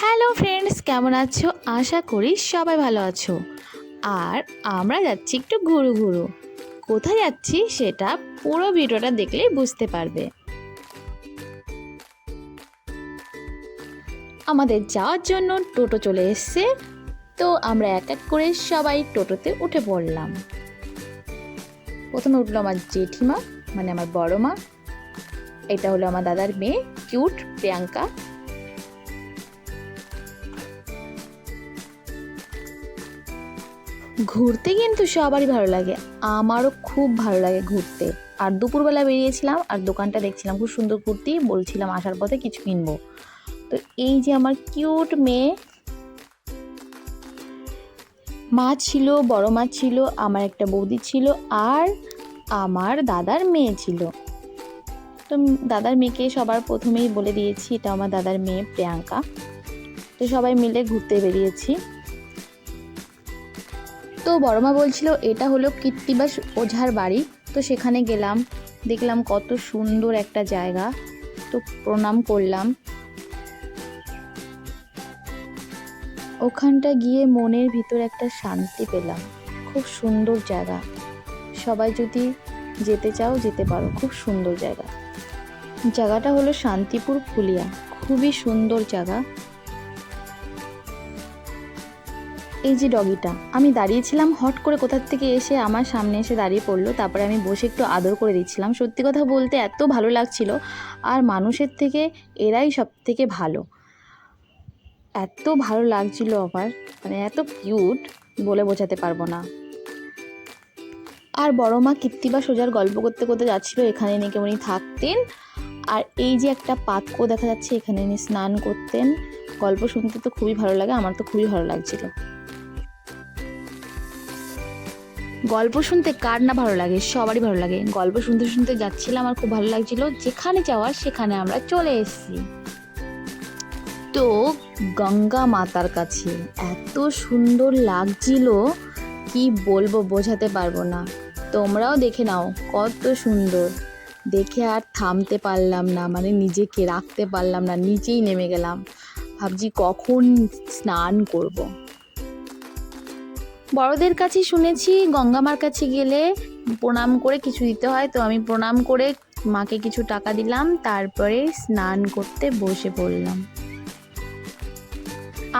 Hello friends, কেমন আছো? আশা করি সবাই ভালো আছো। আর আমরা যাচ্ছি একটু ঘুরু ঘুরু। কোথায় যাচ্ছি সেটা পুরো ভিডিওটা দেখলেই বুঝতে পারবে। আমাদের যাওয়ার জন্য টোটো চলে এসছে। তো আমরা এক এক করে সবাই টোটোতে উঠে পড়লাম। প্রথমে উঠল আমার জেঠিমা মানে আমার বড় মা এটা হলো আমার দাদার মেয়ে, কিউট, প্রিয়াঙ্কা। ঘুরতে কিন্তু সবারই ভালো লাগে। আমারও খুব ভালো লাগে ঘুরতে। আর দুপুরবেলা বেরিয়েছিলাম আর দোকানটা দেখছিলাম, খুব সুন্দর কুর্তি, বলছিলাম আসার পথে কিছু কিনবো। তো এই যে আমার কিউট মেয়ে, মা ছিল, বড় মা ছিল, আমার একটা বৌদি ছিল আর আমার দাদার মেয়ে ছিল। তো দাদার মেয়েকে সবার প্রথমেই বলে দিয়েছি, এটা আমার দাদার মেয়ে প্রিয়াঙ্কা। তো সবাই মিলে ঘুরতে বেরিয়েছি। তো বড়মা বলছিল, এটা হলো কীর্তিবাস ওঝার বাড়ি। তো সেখানে গেলাম, দেখলাম কত সুন্দর একটা জায়গা। তো প্রণাম করলাম। ওখানটা গিয়ে মনের ভিতর একটা শান্তি পেলাম। খুব সুন্দর জায়গা। সবাই যদি যেতে চাও, যেতে পারো। খুব সুন্দর জায়গা। জায়গাটা হলো শান্তিপুর ফুলিয়া। খুবই সুন্দর জায়গা। এই যে ডগিটা, আমি দাঁড়িয়েছিলাম, হট করে কোথার থেকে এসে আমার সামনে এসে দাঁড়িয়ে পড়ল, তারপরে আমি বসে একটু আদর করে দিচ্ছিলাম। সত্যি কথা বলতে এত ভালো লাগছিল, আর মানুষের থেকে এরাই সব থেকে ভালো। এত ভালো লাগছিল আমার মানে এত কিউট বলে বোঝাতে পারব না। আর বড় মা কীর্তিবা সোজার গল্প করতে করতে যাচ্ছিল এখানে নাকি উনি থাকতেন। আর এই যে একটা পাত্র দেখা যাচ্ছে এখানে উনি স্নান করতেন, গল্প শুনতে তো খুবই ভালো লাগে, আমার তো খুবই ভালো লাগছিল। গল্প শুনতে কার না ভালো লাগে? সবারই ভালো লাগে। গল্প শুনতে শুনতে যাচ্ছিলাম, আমার খুব ভালো লাগছিল। যেখানে যাওয়ার সেখানে আমরা চলে এসেছি। তো গঙ্গা মাতার কাছে এত সুন্দর লাগছিল কি বলব বোঝাতে পারব না। তোমরাও দেখে নাও কত সুন্দর। দেখে আর থামতে পারলাম না মানে নিজেকে রাখতে পারলাম না নিচেই নেমে গেলাম। ভাবছি কখন স্নান করব। বড়দের কাছে শুনেছি, গঙ্গামার কাছে গেলে প্রণাম করে কিছু দিতে হয়। তো আমি প্রণাম করে মাকে কিছু টাকা দিলাম, তারপরে স্নান করতে বসে পড়লাম।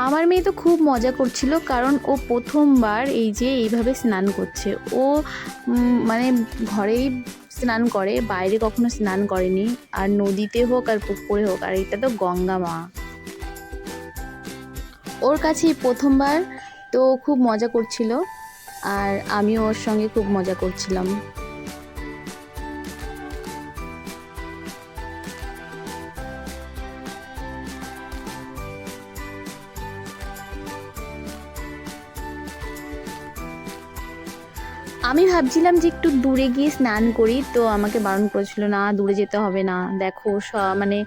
আমার মেয়ে তো খুব মজা করছিল, কারণ ও প্রথমবার এই যে এইভাবে স্নান করছে। ও মানে ঘরেই স্নান করে, বাইরে কখনো স্নান করেনি। আর নদীতে হোক আর পুকুরে হোক, আর এটা তো গঙ্গা মা। ওর কাছেই প্রথমবার তো খুব মজা করছিল আর আমিও ওর সঙ্গে খুব মজা করছিলাম। আমি ভাবছিলাম যে একটু দূরে গিয়ে স্নান করি, তো আমাকে বারণ করেছিল, না, দূরে যেতে হবে না। দেখো মানে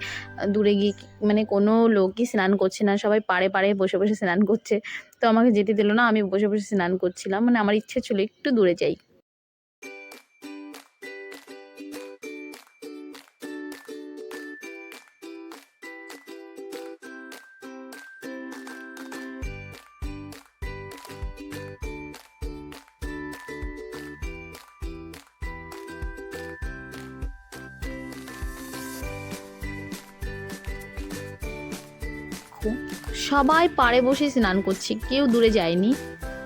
দূরে গিয়ে মানে কোনো লোকই স্নান করছে না, সবাই পারে পাড়ে বসে বসে স্নান করছে। তো আমাকে যেতে দিল না, আমি বসে বসে স্নান করছিলাম। মানে আমার ইচ্ছে ছিল একটু দূরে যাই। খুব সবাই পাড়ে বসে স্নান করছে, কেউ দূরে যায়নি।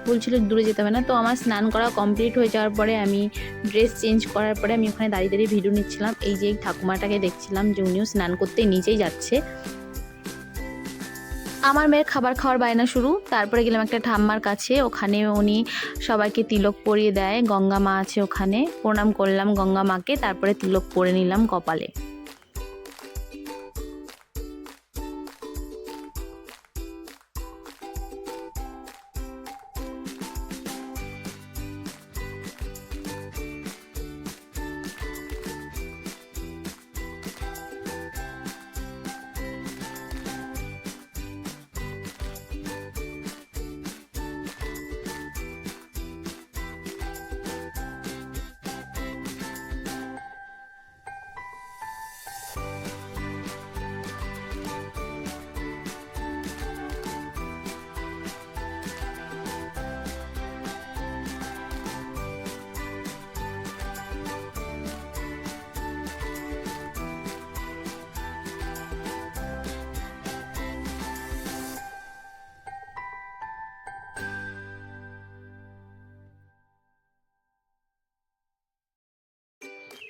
বলছিল দূরে যেতে হবে না, তো আমার স্নান করা কমপ্লিট হয়ে যাওয়ার পরে আমি ড্রেস চেঞ্জ করার পরে আমি ওখানে দাঁড়িয়ে দাঁড়িয়ে ভিডিও নিচ্ছিলাম। এই যে ঠাকুমাটাকে দেখছিলাম যে উনিও স্নান করতে নিচেই যাচ্ছে। আমার মেয়ের খাবার খাওয়ার বায়না শুরু, তারপরে গেলাম একটা ঠাম্মার কাছে, ওখানে উনি সবাইকে তিলক পরিয়ে দেয়, গঙ্গা মা আছে ওখানে। প্রণাম করলাম গঙ্গা মাকে, তারপরে তিলক পরে নিলাম কপালে।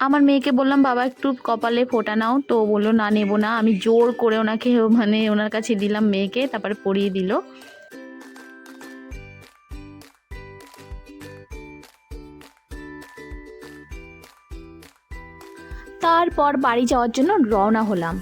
আমার মেয়েকে বললাম, বাবা, একটু কপালে ফোটা নাও। তো বলল, না, নেব না। আমি জোর করে ওনাকে মানে ওনার কাছে দিলাম মেয়েকে, তারপরে পরিয়ে দিল। তারপর বাড়ি যাওয়ার জন্য রওনা হলাম।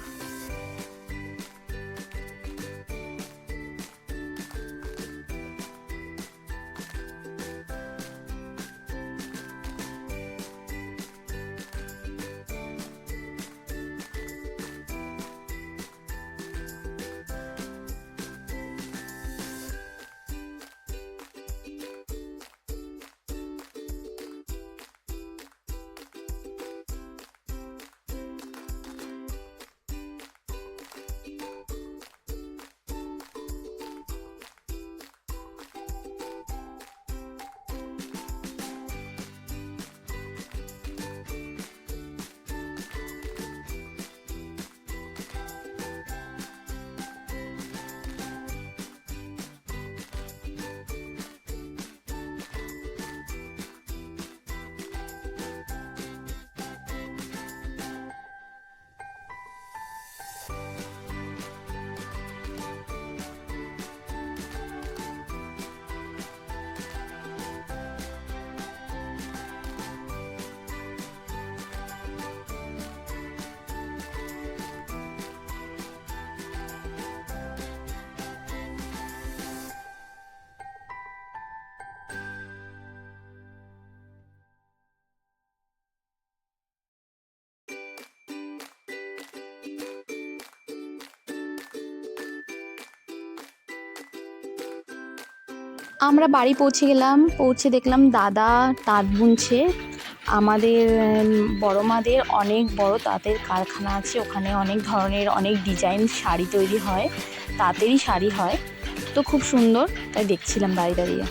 আমরা বাড়ি পৌঁছে গেলাম, পৌঁছে দেখলাম দাদা তাঁত বুনছে। আমাদের বড় মাদের অনেক বড় তাঁতের কারখানা আছে, ওখানে অনেক ধরনের অনেক ডিজাইন শাড়ি তৈরি হয়, তাঁতেরই শাড়ি হয়। তো খুব সুন্দর, তাই দেখছিলাম দাঁড়িয়ে দাঁড়িয়ে।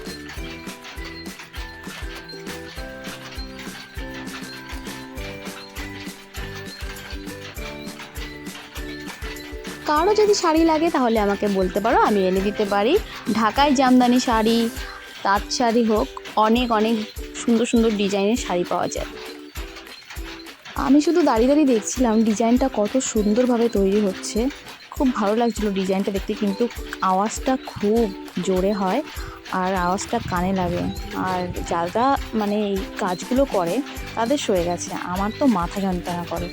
কারও যদি শাড়ি লাগে তাহলে আমাকে বলতে পারো, আমি এনে দিতে পারি। ঢাকায় জামদানি শাড়ি, তাঁত শাড়ি হোক, অনেক অনেক সুন্দর সুন্দর ডিজাইনের শাড়ি পাওয়া যায়। আমি শুধু দাঁড়িয়ে দাঁড়িয়ে দেখছিলাম ডিজাইনটা কত সুন্দরভাবে তৈরি হচ্ছে। খুব ভালো লাগছিল ডিজাইনটা দেখতে, কিন্তু আওয়াজটা খুব জোরে হয় আর আওয়াজটা কানে লাগে। আর যারা মানে এই কাজগুলো করে, তাদের সয়ে গেছে। আমার তো মাথা যন্ত্রণা করে।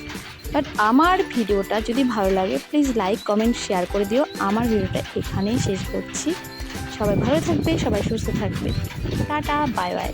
বাট আমার ভিডিওটা যদি ভালো লাগে প্লিজ লাইক কমেন্ট শেয়ার করে দিও। আমার ভিডিওটা এখানেই শেষ করছি। সবাই ভালো থাকবে, সবাই সুস্থ থাকবে। Tata bye bye